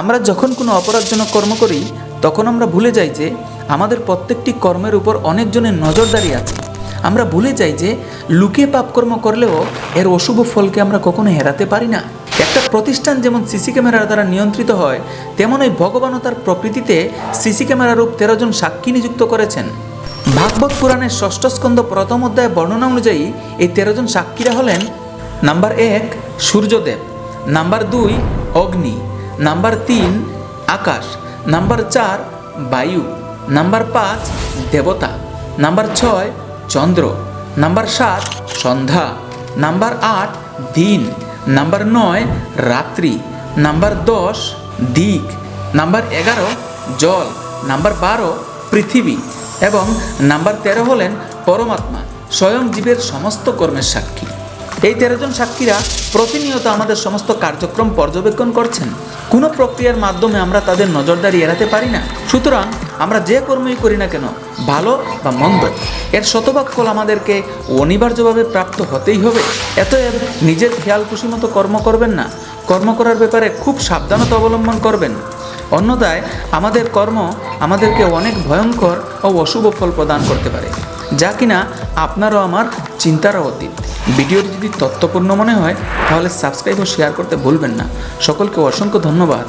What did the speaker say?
আমরা যখন কোনো অপরাধজনক কর্ম করি, তখন আমরা ভুলে যাই যে আমাদের প্রত্যেকটি কর্মের উপর অনেকজনের নজরদারি আছে। আমরা ভুলে যাই যে লুকিয়ে পাপকর্ম করলেও এর অশুভ ফলকে আমরা কখনো হেরাতে পারি না। একটা প্রতিষ্ঠান যেমন সিসি ক্যামেরার দ্বারা নিয়ন্ত্রিত হয় তেমনই ভগবানও তার প্রকৃতিতে সিসি ক্যামেরার রূপ তেরো জন সাক্ষী নিযুক্ত করেছেন। ভাগবত পুরাণের ষষ্ঠ স্কন্ধ প্রথম অধ্যায় বর্ণনা অনুযায়ী এই তেরো জন সাক্ষীরা হলেন, নাম্বার এক, সূর্যদেব, নাম্বার দুই, অগ্নি নাম্বার তিন, আকাশ। নাম্বার চার, বায়ু। নাম্বার পাঁচ, দেবতা। নাম্বার ছয়, চন্দ্র। নাম্বার সাত, সন্ধ্যা। নাম্বার আট, দিন। নাম্বার নয়, রাত্রি। নাম্বার দশ, দিক। নাম্বার এগারো, জল। নাম্বার বারো, পৃথিবী। এবং নাম্বার তেরো হলেন পরমাত্মা, স্বয়ং জীবের সমস্ত কর্মের সাক্ষী। এই তেরো জন সাক্ষীরা প্রতিনিয়ত আমাদের সমস্ত কার্যক্রম পর্যবেক্ষণ করছেন। কোনো প্রক্রিয়ার মাধ্যমে আমরা তাদের নজরদারি এড়াতে পারি না। সুতরাং আমরা যে কর্মই করি না কেন, ভালো বা মন্দ, এর শতভাগ ফল আমাদেরকে অনিবার্যভাবে প্রাপ্ত হতেই হবে। এত নিজের খেয়াল খুশি মতো কর্ম করবেন না। কর্ম করার ব্যাপারে খুব সাবধানতা অবলম্বন করবেন। অন্যথায় আমাদের কর্ম আমাদেরকে অনেক ভয়ঙ্কর ও অশুভ ফল প্রদান করতে পারে। যা কিনা আপনারও আমার চিন্তারও অতীত। ভিডিওটি যদি তথ্যপূর্ণ মনে হয়, তাহলে সাবস্ক্রাইব ও শেয়ার করতে ভুলবেন না। সকলকে অসংখ্য ধন্যবাদ।